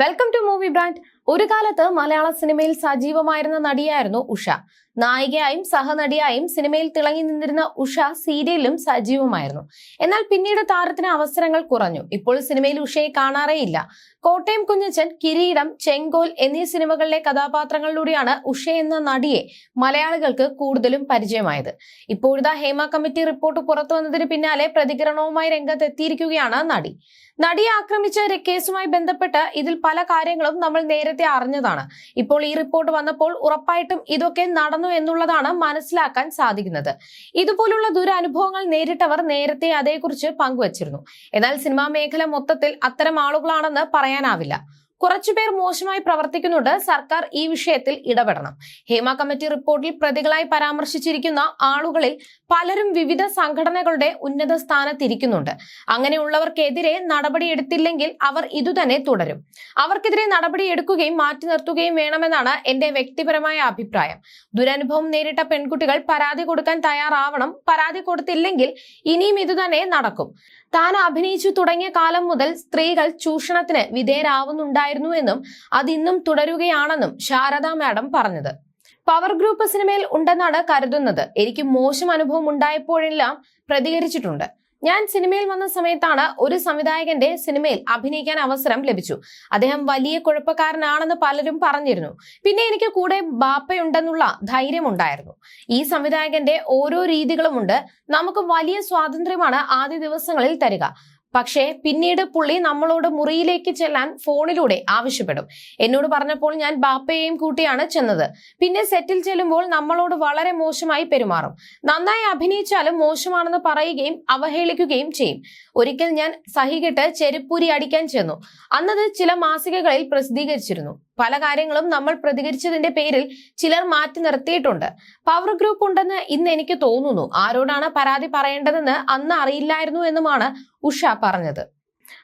Welcome to movie brand ഒരു കാലത്ത് മലയാള സിനിമയിൽ സജീവമായിരുന്ന നടിയായിരുന്നു ഉഷ. നായികയായും സഹനടിയായും സിനിമയിൽ തിളങ്ങി നിന്നിരുന്ന ഉഷ സീരിയലിലും സജീവമായിരുന്നു. എന്നാൽ പിന്നീട് താരത്തിന് അവസരങ്ങൾ കുറഞ്ഞു. ഇപ്പോൾ സിനിമയിൽ ഉഷയെ കാണാറേയില്ല. കോട്ടയം കുഞ്ഞച്ചൻ കിരീടം ചെങ്കോൽ എന്നീ സിനിമകളിലെ കഥാപാത്രങ്ങളിലൂടെയാണ് ഉഷ എന്ന നടിയെ മലയാളികൾക്ക് കൂടുതലും പരിചയമായത്. ഇപ്പോഴത്തെ ഹേമ കമ്മിറ്റി റിപ്പോർട്ട് പുറത്തു വന്നതിന് പിന്നാലെ പ്രതികരണവുമായി രംഗത്തെത്തിയിരിക്കുകയാണ് നടി. നടിയെ ആക്രമിച്ച കേസുമായി ബന്ധപ്പെട്ട് ഇതിൽ പല കാര്യങ്ങളും നമ്മൾ നേരത്തെ അറിഞ്ഞതാണ്. ഇപ്പോൾ ഈ റിപ്പോർട്ട് വന്നപ്പോൾ ഉറപ്പായിട്ടും ഇതൊക്കെ നടന്നു എന്നുള്ളതാണ് മനസ്സിലാക്കാൻ സാധിക്കുന്നത്. ഇതുപോലുള്ള ദുരനുഭവങ്ങൾ നേരിട്ടവർ നേരത്തെ അതേക്കുറിച്ച് പങ്കുവച്ചിരുന്നു. എന്നാൽ സിനിമാ മേഖല മൊത്തത്തിൽ അത്തരം ആളുകളാണെന്ന് പറയാനാവില്ല. കുറച്ചുപേർ മോശമായി പ്രവർത്തിക്കുന്നുണ്ട്. സർക്കാർ ഈ വിഷയത്തിൽ ഇടപെടണം. ഹേമ കമ്മിറ്റി റിപ്പോർട്ടിൽ പ്രതികളായി പരാമർശിച്ചിരിക്കുന്ന ആളുകളിൽ പലരും വിവിധ സംഘടനകളുടെ ഉന്നത സ്ഥാനത്തിരിക്കുന്നുണ്ട്. അങ്ങനെയുള്ളവർക്കെതിരെ നടപടിയെടുത്തില്ലെങ്കിൽ അവർ ഇതുതന്നെ തുടരും. അവർക്കെതിരെ നടപടിയെടുക്കുകയും മാറ്റി നിർത്തുകയും വേണമെന്നാണ് എന്റെ വ്യക്തിപരമായ അഭിപ്രായം. ദുരനുഭവം നേരിട്ട പെൺകുട്ടികൾ പരാതി കൊടുക്കാൻ തയ്യാറാവണം. പരാതി കൊടുത്തില്ലെങ്കിൽ ഇനിയും ഇതുതന്നെ നടക്കും. താൻ അഭിനയിച്ചു തുടങ്ങിയ കാലം മുതൽ സ്ത്രീകൾ ചൂഷണത്തിന് വിധേയരാവുന്നുണ്ടായിരുന്നു എന്നും അതിന്നും തുടരുകയാണെന്നും ശാരദ മാഡം പറഞ്ഞത്. പവർ ഗ്രൂപ്പ് സിനിമയിൽ ഉണ്ടെന്നാണ് കരുതുന്നത്. എനിക്ക് മോശം അനുഭവം ഉണ്ടായപ്പോഴെല്ലാം പ്രതികരിച്ചിട്ടുണ്ട്. ഞാൻ സിനിമയിൽ വന്ന സമയത്താണ് ഒരു സംവിധായകന്റെ സിനിമയിൽ അഭിനയിക്കാൻ അവസരം ലഭിച്ചു. അദ്ദേഹം വലിയ കുഴപ്പക്കാരനാണെന്ന് പലരും പറഞ്ഞിരുന്നു. പിന്നെ എനിക്ക് കൂടെ ബാപ്പയുണ്ടെന്നുള്ള ധൈര്യമുണ്ടായിരുന്നു ഈ സംവിധായകന്റെ ഓരോ രീതികളുമുണ്ട്. നമുക്ക് വലിയ സ്വാതന്ത്ര്യമാണ് ആദ്യ ദിവസങ്ങളിൽ തരിക. പക്ഷേ പിന്നീട് പുള്ളി നമ്മളോട് മുറിയിലേക്ക് ചെല്ലാൻ ഫോണിലൂടെ ആവശ്യപ്പെടും. എന്നോട് പറഞ്ഞപ്പോൾ ഞാൻ ബാപ്പയെയും കൂട്ടിയാണ് ചെന്നത്. പിന്നെ സെറ്റിൽ ചെല്ലുമ്പോൾ നമ്മളോട് വളരെ മോശമായി പെരുമാറും. നന്നായി അഭിനയിച്ചാലും മോശമാണെന്ന് പറയുകയും അവഹേളിക്കുകയും ചെയ്യും. ഒരിക്കൽ ഞാൻ സഹികെട്ട് ചെരുപ്പൂരി അടിക്കാൻ ചെന്നു. അന്നത് ചില മാസികകളിൽ പ്രസിദ്ധീകരിച്ചിരുന്നു. പല കാര്യങ്ങളും നമ്മൾ പ്രതികരിച്ചതിന്റെ പേരിൽ ചിലർ മാറ്റി നിർത്തിയിട്ടുണ്ട്. പവർ ഗ്രൂപ്പ് ഉണ്ടെന്ന് ഇന്ന് എനിക്ക് തോന്നുന്നു. ആരോടാണ് പരാതി പറയേണ്ടതെന്ന് അന്ന് അറിയില്ലായിരുന്നു എന്നുമാണ് ഉഷ പറഞ്ഞത്.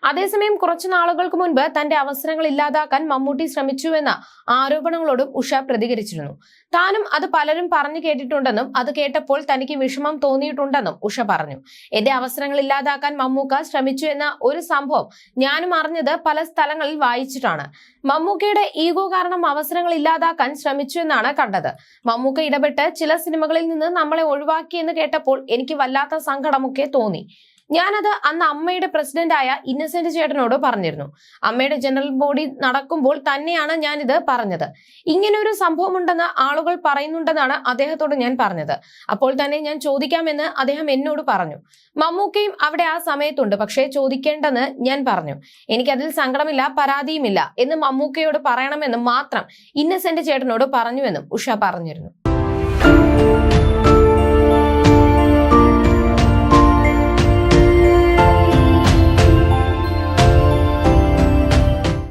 അതേസമയം കുറച്ചു നാളുകൾക്ക് മുൻപ് തന്റെ അവസരങ്ങൾ ഇല്ലാതാക്കാൻ മമ്മൂട്ടി ശ്രമിച്ചുവെന്ന ആരോപണങ്ങളോടും ഉഷ പ്രതികരിച്ചിരുന്നു. താനും അത് പലരും പറഞ്ഞു കേട്ടിട്ടുണ്ടെന്നും അത് കേട്ടപ്പോൾ തനിക്ക് വിഷമം തോന്നിയിട്ടുണ്ടെന്നും ഉഷ പറഞ്ഞു. എന്റെ അവസരങ്ങൾ ഇല്ലാതാക്കാൻ മമ്മൂക്ക ശ്രമിച്ചു എന്ന ഒരു സംഭവം ഞാനും അറിഞ്ഞത് പല സ്ഥലങ്ങളിൽ വായിച്ചിട്ടാണ്. മമ്മൂക്കയുടെ ഈഗോ കാരണം അവസരങ്ങൾ ഇല്ലാതാക്കാൻ ശ്രമിച്ചു എന്നാണ് കണ്ടത്. മമ്മൂക്ക ഇടപെട്ട് ചില സിനിമകളിൽ നിന്ന് നമ്മളെ ഒഴിവാക്കിയെന്ന് കേട്ടപ്പോൾ എനിക്ക് വല്ലാത്ത സങ്കടമൊക്കെ തോന്നി. ഞാനത് അന്ന് അമ്മയുടെ പ്രസിഡന്റായ ഇന്നസെന്റ് ചേട്ടനോട് പറഞ്ഞിരുന്നു. അമ്മയുടെ ജനറൽ ബോഡി നടക്കുമ്പോൾ തന്നെയാണ് ഞാൻ ഇത് പറഞ്ഞത്. ഇങ്ങനെ ഒരു സംഭവമുണ്ടെന്ന് ആളുകൾ പറയുന്നുണ്ടെന്നാണ് അദ്ദേഹത്തോട് ഞാൻ പറഞ്ഞത്. അപ്പോൾ തന്നെ ഞാൻ ചോദിക്കാമെന്ന് അദ്ദേഹം എന്നോട് പറഞ്ഞു. മമ്മൂക്കയും അവിടെ ആ സമയത്തുണ്ട് പക്ഷേ ചോദിക്കേണ്ടെന്ന് ഞാൻ പറഞ്ഞു. എനിക്കതിൽ സങ്കടമില്ല പരാതിയുമില്ല എന്ന് മമ്മൂക്കയോട് പറയണമെന്ന് മാത്രം ഇന്നസെന്റ് ചേട്ടനോട് പറഞ്ഞുവെന്നും ഉഷ പറഞ്ഞിരുന്നു.